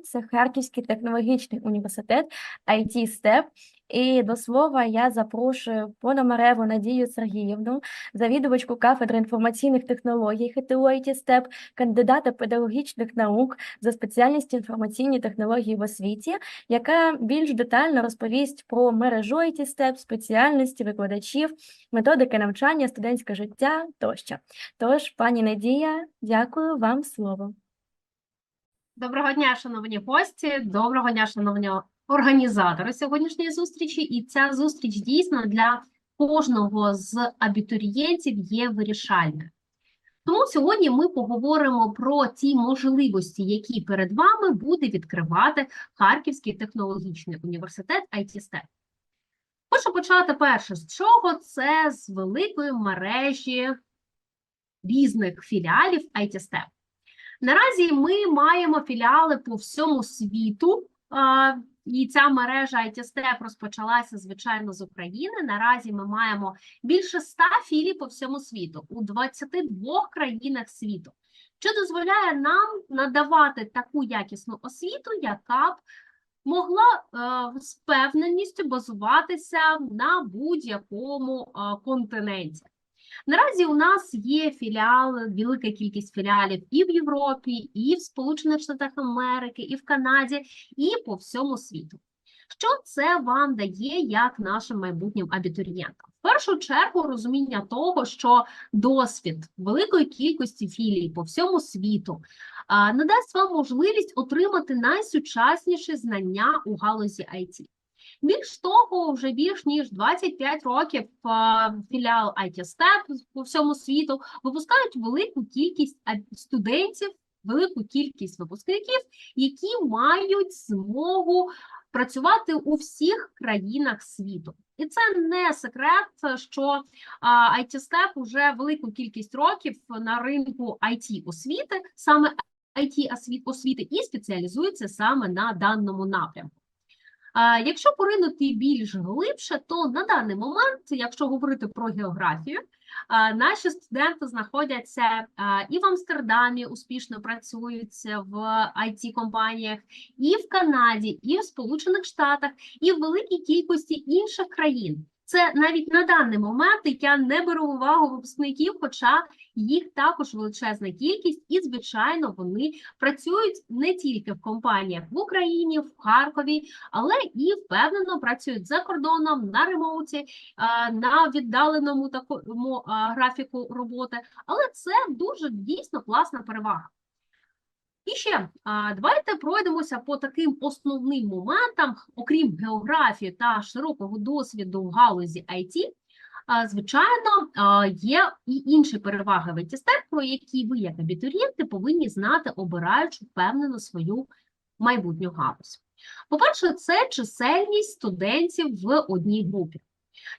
це Харківський технологічний університет IT STEP. І до слова я запрошую Пономареву Надію Сергіївну, завідувачку кафедри інформаційних технологій ХТУ IT STEP, кандидата педагогічних наук за спеціальністю інформаційні технології в освіті, яка більш детально розповість про мережу IT STEP, спеціальності викладачів, методики навчання, студентське життя тощо. Тож, пані Надія, дякую вам слово. Доброго дня, шановні гості, доброго дня, шановні організатори сьогоднішньої зустрічі. І ця зустріч дійсно для кожного з абітурієнтів є вирішальною. Тому сьогодні ми поговоримо про ті можливості, які перед вами буде відкривати Харківський технологічний університет ITSTEP. Хочу почати перше з чого? Це з великої мережі різних філіалів ITSTEP. Наразі ми маємо філіали по всьому світу, і ця мережа ITSTEP розпочалася, звичайно, з України. Наразі ми маємо більше 100 філій по всьому світу у 22 країнах світу, що дозволяє нам надавати таку якісну освіту, яка б могла е, з певненістю базуватися на будь-якому е, континенті. Наразі у нас є філіали, велика кількість філіалів і в Європі, і в Сполучених Штатах Америки, і в Канаді, і по всьому світу. Що це вам дає як нашим майбутнім абітурієнтам? В першу чергу розуміння того, що досвід великої кількості філій по всьому світу надасть вам можливість отримати найсучасніші знання у галузі IT. Більш того, вже більш ніж 25 років філіал IT Step по всьому світу випускають велику кількість студентів, велику кількість випускників, які мають змогу працювати у всіх країнах світу. І це не секрет, що IT Step уже велику кількість років на ринку IT освіти, саме IT освіти, і спеціалізується саме на даному напрямку. Якщо поринути більш глибше, то на даний момент, якщо говорити про географію, наші студенти знаходяться і в Амстердамі, успішно працюють в it компаніях і в Канаді, і в Сполучених Штатах, і в великій кількості інших країн. Це навіть на даний момент я не беру увагу випускників, хоча їх також величезна кількість, і, звичайно, вони працюють не тільки в компаніях в Україні, в Харкові, але і впевнено працюють за кордоном на ремоуті, на віддаленому такому графіку роботи. Але це дуже дійсно класна перевага. І ще давайте пройдемося по таким основним моментам, окрім географії та широкого досвіду в галузі IT. Звичайно, є і інші переваги в IT-степ, про які ви, як абітурієнти, повинні знати, обираючи впевнено свою майбутню галузь. По-перше, це чисельність студентів в одній групі.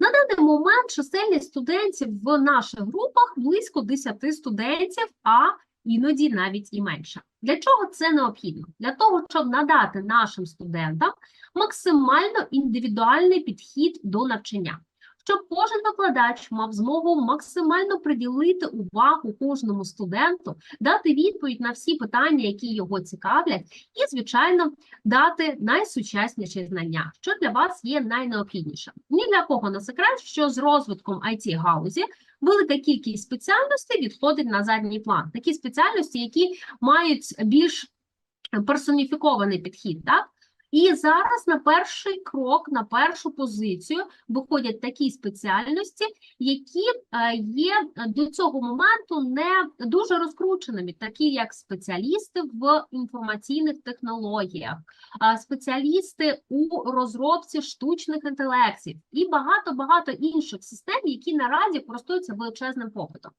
На даний момент чисельність студентів в наших групах близько 10 студентів, а іноді навіть і менше. Для чого це необхідно? Для того, щоб надати нашим студентам максимально індивідуальний підхід до навчання, щоб кожен викладач мав змогу максимально приділити увагу кожному студенту, дати відповідь на всі питання, які його цікавлять, і, звичайно, дати найсучасніші знання, що для вас є найнеобхіднішим. Ні для кого не секрет, що з розвитком it галузі велика кількість спеціальностей відходить на задній план. Такі спеціальності, які мають більш персоніфікований підхід, так? І зараз на перший крок, на першу позицію виходять такі спеціальності, які е, є до цього моменту не дуже розкрученими, такі як спеціалісти в інформаційних технологіях, спеціалісти у розробці штучних інтелектів і багато-багато інших систем, які наразі користуються величезним попитом.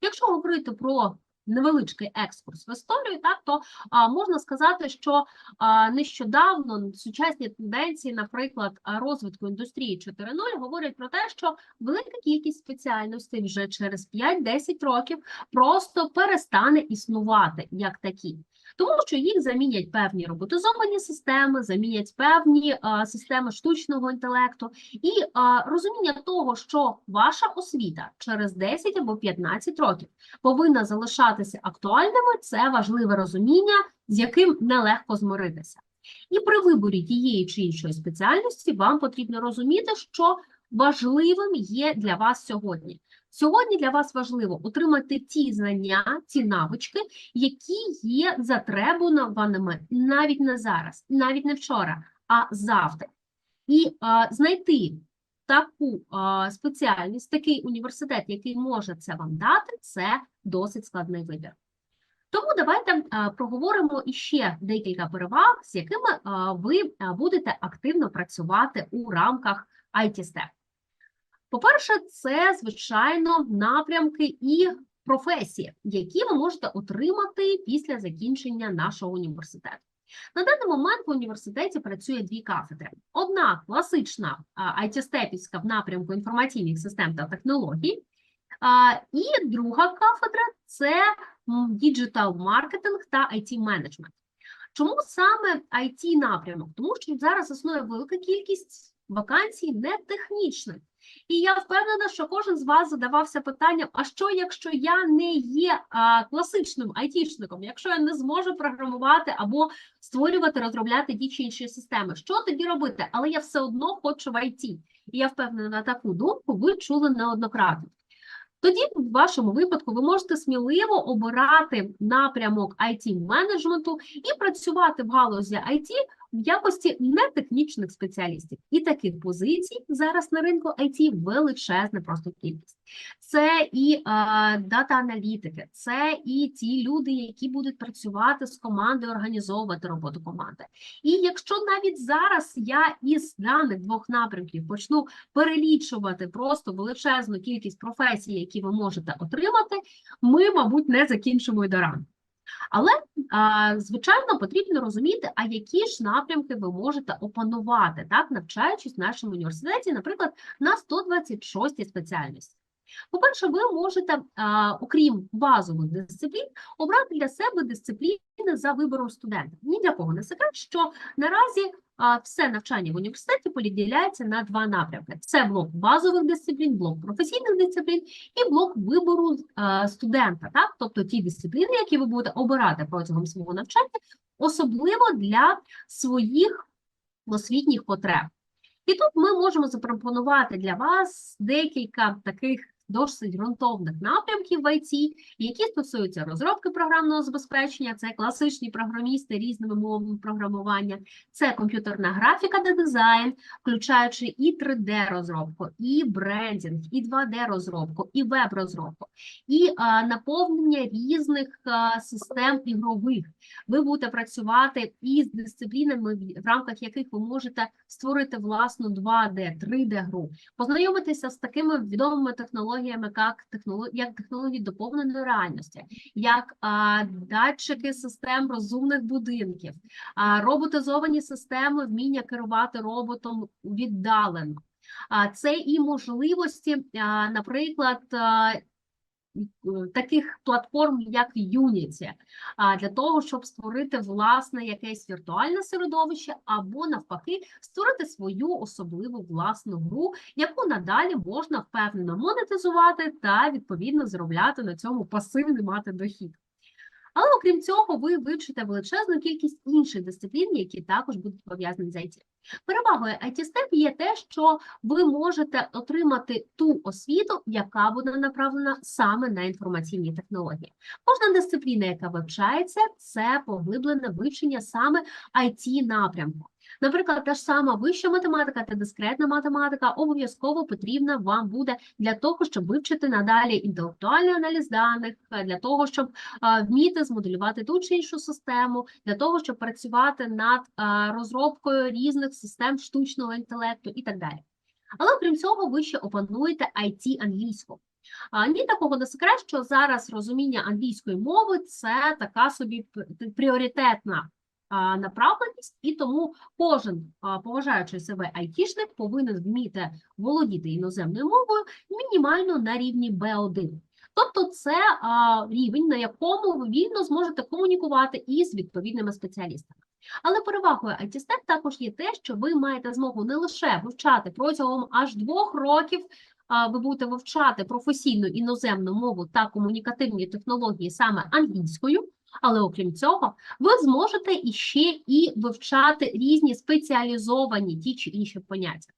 Якщо говорити про невеличкий екскурс в історію, так то а, можна сказати, що а, нещодавно сучасні тенденції, наприклад, розвитку індустрії 4.0, говорять про те, що велика кількість спеціальностей вже через 5-10 років просто перестане існувати як такі. Тому що їх замінять певні роботизовані системи, замінять певні а, системи штучного інтелекту і а, розуміння того, що ваша освіта через 10 або 15 років повинна залишатися актуальними, це важливе розуміння, з яким нелегко змиритися. І при виборі тієї чи іншої спеціальності вам потрібно розуміти, що важливим є для вас сьогодні. Сьогодні для вас важливо отримати ті знання, ті навички, які є затребуваними навіть не зараз, навіть не вчора, а завтра. І а, знайти таку а, спеціальність, такий університет, який може це вам дати, це досить складний вибір. Тому давайте проговоримо іще декілька переваг, з якими ви будете активно працювати у рамках IT-STEP. По-перше, це, звичайно, напрямки і професії, які ви можете отримати після закінчення нашого університету. На даний момент в університеті працює дві кафедри. Одна класична IT-степівська в напрямку інформаційних систем та технологій, і друга кафедра це діджитал-маркетинг та IT-менеджмент. Чому саме IT напрямок? Тому що зараз існує велика кількість вакансій не технічних. І я впевнена, що кожен з вас задавався питанням: а що, якщо я не є а, класичним айтішником, якщо я не зможу програмувати або створювати, розробляти ті чи інші системи, що тоді робити? Але я все одно хочу в ІТ. І я впевнена, на таку думку ви чули неоднократно. Тоді, в вашому випадку, ви можете сміливо обирати напрямок IT-менеджменту і працювати в галузі IT в якості нетехнічних спеціалістів. І таких позицій зараз на ринку IT величезна просто кількість. Це і дата-аналітики, це і ті люди, які будуть працювати з командою, організовувати роботу команди. І якщо навіть зараз я із даних двох напрямків почну перелічувати просто величезну кількість професій, які ви можете отримати, ми, мабуть, не закінчимо й до ранку. Але, звичайно, потрібно розуміти, а які ж напрямки ви можете опанувати, так, навчаючись в нашому університеті, наприклад, на 126 спеціальності. По-перше, ви можете, окрім базових дисциплін, обрати для себе дисципліни за вибором студента. Ні для кого не секрет, що наразі все навчання в університеті поділяється на два напрямки: це блок базових дисциплін, блок професійних дисциплін і блок вибору студента, так, тобто ті дисципліни, які ви будете обирати протягом свого навчання, особливо для своїх освітніх потреб. І тут ми можемо запропонувати для вас декілька таких досить ґрунтовних напрямків в IT, які стосуються розробки програмного забезпечення, це класичні програмісти різними мовами програмування, це комп'ютерна графіка та дизайн, включаючи і 3D-розробку, і брендінг, і 2D-розробку, і веб-розробку, і а, наповнення різних а, систем ігрових. Ви будете працювати із дисциплінами, в рамках яких ви можете створити власну 2D, 3D-гру, познайомитися з такими відомими технологіями, як технолог, як технології доповненої реальності, як а, датчики систем розумних будинків, а, роботизовані системи, вміння керувати роботом віддалено. А це і можливості, наприклад, таких платформ, як Unity, для того, щоб створити власне якесь віртуальне середовище, або навпаки, створити свою особливу власну гру, яку надалі можна впевнено монетизувати та відповідно заробляти на цьому пасивний мати дохід. Але окрім цього, ви вивчите величезну кількість інших дисциплін, які також будуть пов'язані з IT. Перевагою IT-STEP є те, що ви можете отримати ту освіту, яка буде направлена саме на інформаційні технології. Кожна дисципліна, яка вивчається, це поглиблене вивчення саме IT-напрямку. Наприклад, та ж сама вища математика та дискретна математика обов'язково потрібна вам буде для того, щоб вивчити надалі інтелектуальний аналіз даних, для того, щоб вміти змоделювати ту чи іншу систему, для того, щоб працювати над розробкою різних систем штучного інтелекту і так далі. Але крім цього, ви ще опануєте IT англійську. Ні такого не секрет, що зараз розуміння англійської мови це така собі пріоритетна направленість, і тому кожен а, поважаючий себе айтішник повинен вміти володіти іноземною мовою мінімально на рівні B1. Тобто це а, рівень, на якому ви вільно зможете комунікувати із відповідними спеціалістами. Але перевагою IT-STEP також є те, що ви маєте змогу не лише вивчати протягом аж двох років. а, Ви будете вивчати професійну іноземну мову та комунікативні технології саме англійською, але окрім цього, ви зможете іще і вивчати різні спеціалізовані ті чи інші поняття.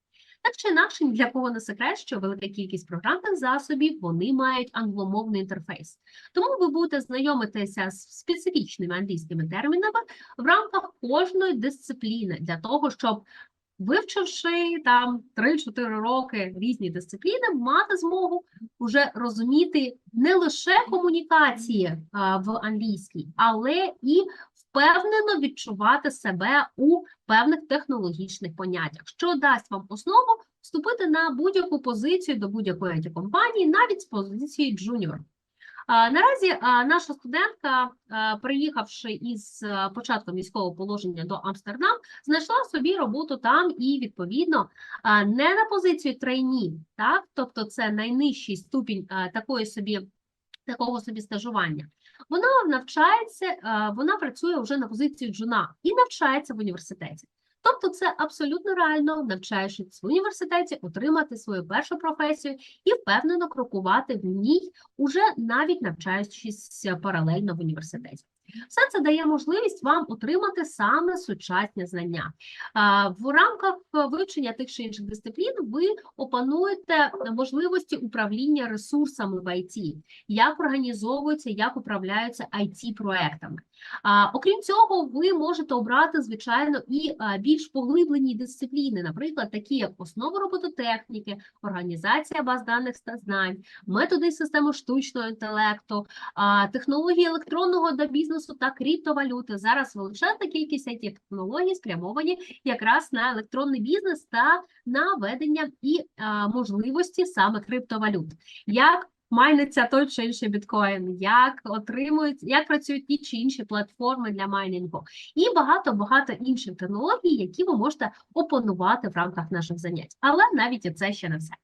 Так чи інакше, для кого не секрет, що велика кількість програмних засобів вони мають англомовний інтерфейс. Тому ви будете знайомитися з специфічними англійськими термінами в рамках кожної дисципліни для того, щоб вивчивши там 3-4 роки різні дисципліни, мати змогу вже розуміти не лише комунікації а, в англійській, але і впевнено відчувати себе у певних технологічних поняттях, що дасть вам основу вступити на будь-яку позицію до будь-якої компанії, навіть з позиції джуніор. Наразі наша студентка, приїхавши із а, початком військового положення до Амстердам, знайшла собі роботу там і відповідно не на позицію трейні, так тобто це найнижчий ступінь такої собі такого собі стажування. Вона навчається, вона працює вже на позиції джуна і навчається в університеті. Тобто, це абсолютно реально, навчаючись в університеті, отримати свою першу професію і впевнено крокувати в ній, уже навіть навчаючись паралельно в університеті. Все це дає можливість вам отримати саме сучасні знання. В рамках вивчення тих чи інших дисциплін ви опануєте можливості управління ресурсами в ІТ, як організовуються, як управляються IT-проектами. А, Окрім цього, ви можете обрати, звичайно, і більш поглиблені дисципліни, наприклад, такі як основи робототехніки, організація баз даних та знань, методи системи штучного інтелекту, технології електронного до бізнесу та криптовалюти. Зараз величезна кількість it технологій спрямовані якраз на електронний бізнес та на ведення і можливості саме криптовалют. Як майниться той чи інший біткоін, як отримують, як працюють ті чи інші платформи для майнінгу, і багато-багато інших технологій, які ви можете опанувати в рамках наших занять. Але навіть і це ще не все.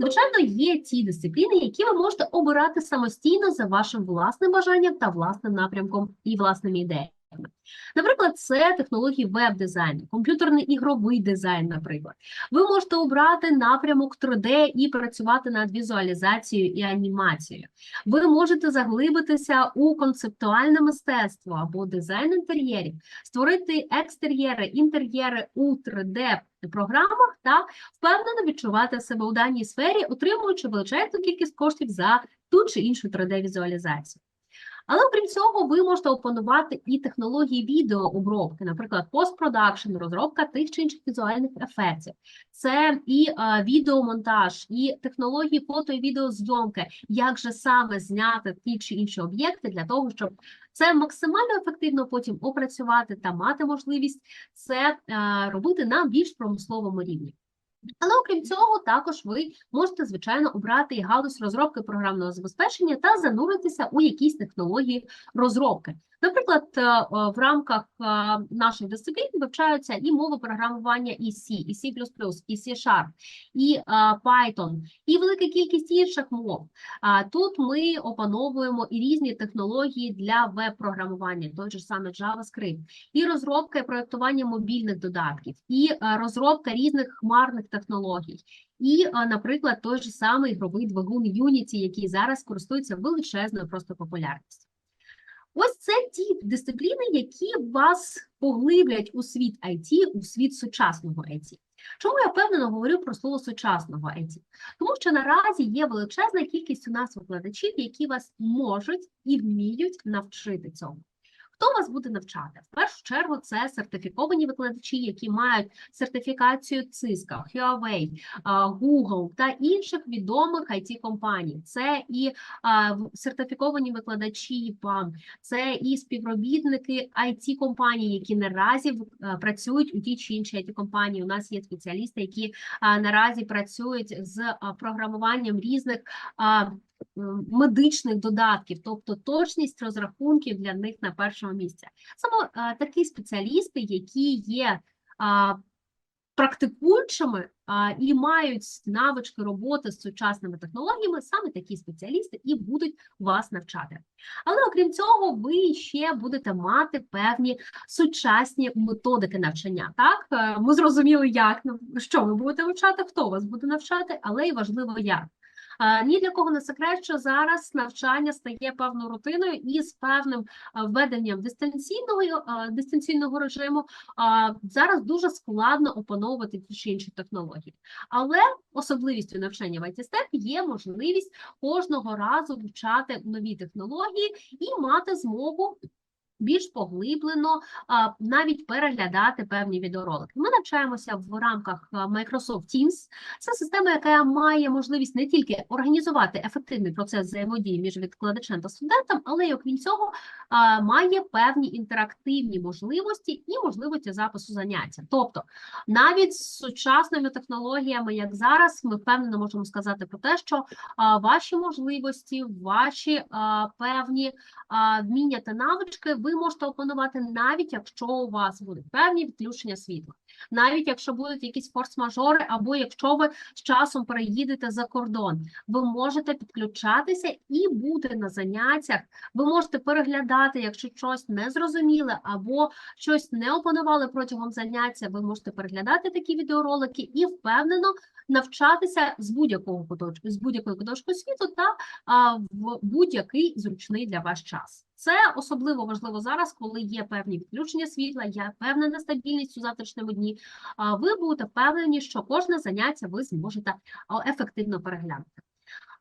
Звичайно, є ті дисципліни, які ви можете обирати самостійно за вашим власним бажанням та власним напрямком і власними ідеями. Наприклад, це технології веб-дизайну, комп'ютерний ігровий дизайн, наприклад. Ви можете обрати напрямок 3D і працювати над візуалізацією і анімацією. Ви можете заглибитися у концептуальне мистецтво або дизайн інтер'єрів, створити екстер'єри, інтер'єри у 3D програмах та впевнено відчувати себе у даній сфері, отримуючи величезну кількість коштів за ту чи іншу 3D-візуалізацію. Але окрім цього, ви можете опанувати і технології відеообробки, наприклад, постпродакшн, розробка тих чи інших візуальних ефектів. Це і е, відеомонтаж, і технології фото і відеозйомки, як же саме зняти ті чи інші об'єкти для того, щоб це максимально ефективно потім опрацювати та мати можливість це е, робити на більш промисловому рівні. Але окрім цього, також ви можете, звичайно, обрати і галузь розробки програмного забезпечення та зануритися у якісь технології розробки. Наприклад, е, е, в рамках е, наших дисциплін вивчаються і мови програмування і C, і C++, і C-Sharp, і Python, і велика кількість інших мов. Тут ми опановуємо і різні технології для веб-програмування, той же саме JavaScript, і розробка і проєктування мобільних додатків, і розробка різних хмарних технологій. І, наприклад, той же самий ігровий двигун Unity, який зараз користується величезною просто популярністю. Ось це ті дисципліни, які вас поглиблять у світ IT, у світ сучасного IT. Чому я впевнено говорю про слово сучасного IT? Тому що наразі є величезна кількість у нас викладачів, які вас можуть і вміють навчити цьому. Хто вас буде навчати? В першу чергу це сертифіковані викладачі, які мають сертифікацію Cisco, Huawei, Google та інших відомих it компаній Це і сертифіковані викладачі ПАМ, це і співробітники it компаній які наразі працюють у тій чи іншій it компанії У нас є спеціалісти, які наразі працюють з програмуванням різних. М, Медичних додатків, тобто точність розрахунків для них на першому місці. Саме е, такі спеціалісти, які є практикуючими і мають навички роботи з сучасними технологіями, саме такі спеціалісти і будуть вас навчати. Але окрім цього, ви ще будете мати певні сучасні методики навчання. Так, Е, ми зрозуміли, як що ви будете навчати, хто вас буде навчати, але й важливо як. Ні для кого не секрет, що зараз навчання стає певною рутиною і з певним введенням дистанційного е, дистанційного режиму зараз дуже складно опановувати ті чи інші технології. Але особливістю навчання в IT-STEP є можливість кожного разу вивчати нові технології і мати змогу більш поглиблено навіть переглядати певні відеоролики. Ми навчаємося в рамках Microsoft Teams. Це система, яка має можливість не тільки організувати ефективний процес взаємодії між відкладачем та студентом, але й окрім цього має певні інтерактивні можливості і можливості запису заняття. Тобто, навіть з сучасними технологіями, як зараз, ми впевнено можемо сказати про те, що ваші можливості, ваші певні вміння та навички ви можете опанувати навіть якщо у вас будуть певні відключення світла, навіть якщо будуть якісь форс-мажори, або якщо ви з часом переїдете за кордон, ви можете підключатися і бути на заняттях. Ви можете переглядати, якщо щось не зрозуміле або щось не опанували протягом заняття. Ви можете переглядати такі відеоролики і впевнено навчатися з будь-якого куточку, з будь-якої куточку світу та а, в будь-який зручний для вас час. Це особливо важливо зараз, коли є певні відключення світла, є певна нестабільність у завтрашньому дні. А ви будете впевнені, що кожне заняття ви зможете ефективно переглянути.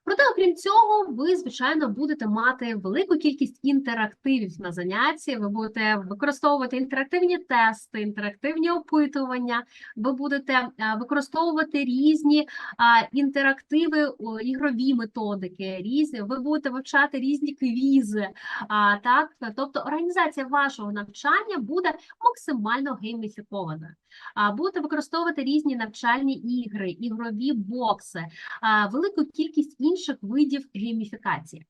Проте, окрім цього, ви, звичайно, будете мати велику кількість інтерактивів на занятті. Ви будете використовувати інтерактивні тести, інтерактивні опитування. Ви будете е, використовувати різні інтерактиви, ігрові методики, різні. Ви будете вивчати різні квізи. Так, тобто організація вашого навчання буде максимально гейміфікованою. А, будете використовувати різні навчальні ігри, ігрові бокси, велику кількість інших видів гейміфікації.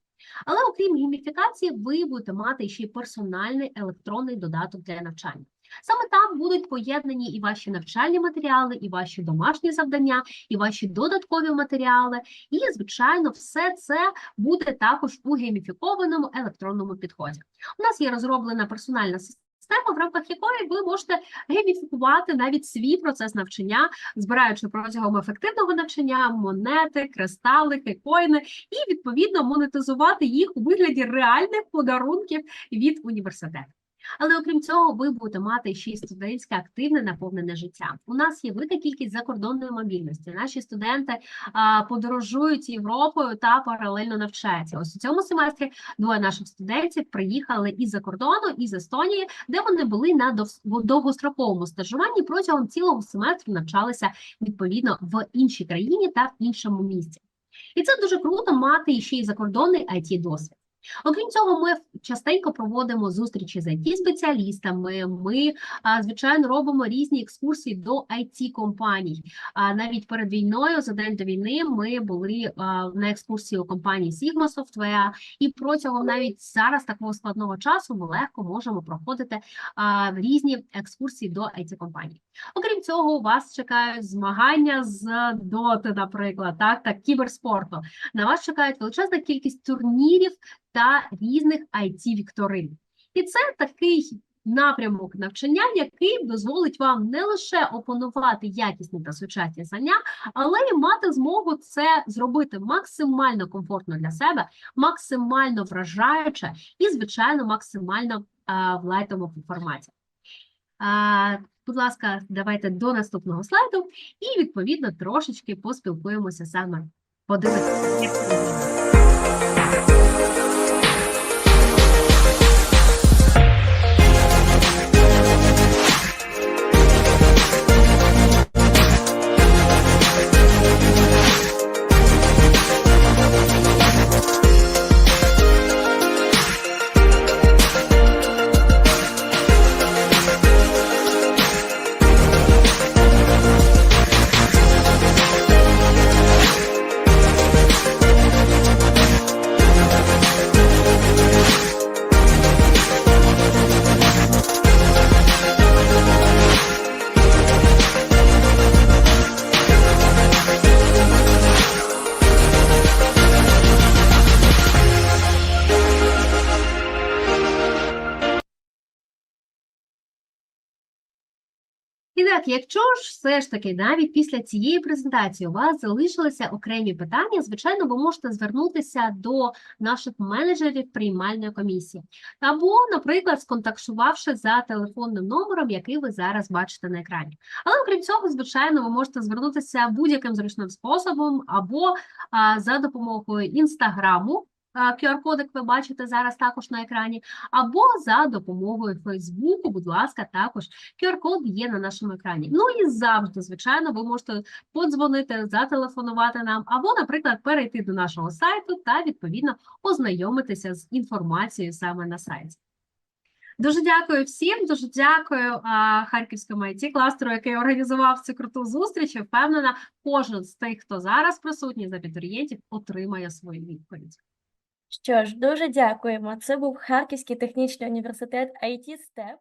Але окрім гейміфікації, ви будете мати ще й персональний електронний додаток для навчання. Саме там будуть поєднані і ваші навчальні матеріали, і ваші домашні завдання, і ваші додаткові матеріали. І, звичайно, все це буде також у гейміфікованому електронному підході. У нас є розроблена персональна система. В рамках якої ви можете гейміфікувати навіть свій процес навчання, збираючи протягом ефективного навчання монети, кристалики, коїни, і відповідно монетизувати їх у вигляді реальних подарунків від університету. Але окрім цього, ви будете мати ще й студентське активне наповнене життя. У нас є велика кількість закордонної мобільності. Наші студенти а, подорожують Європою та паралельно навчаються. Ось у цьому семестрі двоє наших студентів приїхали із-за кордону, із Естонії, де вони були на дов- довгостроковому стажуванні протягом цілого семестру навчалися відповідно в іншій країні та в іншому місті. І це дуже круто мати ще й закордонний it досвід. Окрім цього, ми частенько проводимо зустрічі з it спеціалістами Ми, звичайно, робимо різні екскурсії до it компаній. Навіть перед війною, за день до війни, ми були на екскурсії у компанії Sigma Software, і протягом навіть зараз такого складного часу ми легко можемо проходити різні екскурсії до it компаній. Окрім цього, у вас чекають змагання з доти, наприклад, так, та кіберспорту. На вас чекають величезна кількість турнірів та різних it вікторин І це такий напрямок навчання, який дозволить вам не лише опанувати якісні та сучасні знання, але й мати змогу це зробити максимально комфортно для себе, максимально вражаюче і, звичайно, максимально а, в лайтовому форматі. А, будь ласка, давайте до наступного слайду і відповідно трошечки поспілкуємося саме. Подивитися. Так, якщо ж все ж таки навіть після цієї презентації у вас залишилися окремі питання, звичайно, ви можете звернутися до наших менеджерів приймальної комісії. Або, наприклад, сконтактувавши за телефонним номером, який ви зараз бачите на екрані. Але окрім цього, звичайно, ви можете звернутися будь-яким зручним способом, або а, за допомогою інстаграму. QR-кодик ви бачите зараз також на екрані, або за допомогою Фейсбуку, будь ласка, також QR-код є на нашому екрані. Ну і завжди, звичайно, ви можете подзвонити, зателефонувати нам, або, наприклад, перейти до нашого сайту та відповідно ознайомитися з інформацією саме на сайті. Дуже дякую всім, дуже дякую а, Харківському it кластеру, який організував цю круту зустріч. І Впевнена, кожен з тих, хто зараз присутній з абітурієнтів, отримає свою відповідь. Що ж, дуже дякуємо. Це був Харківський технічний університет IT STEP.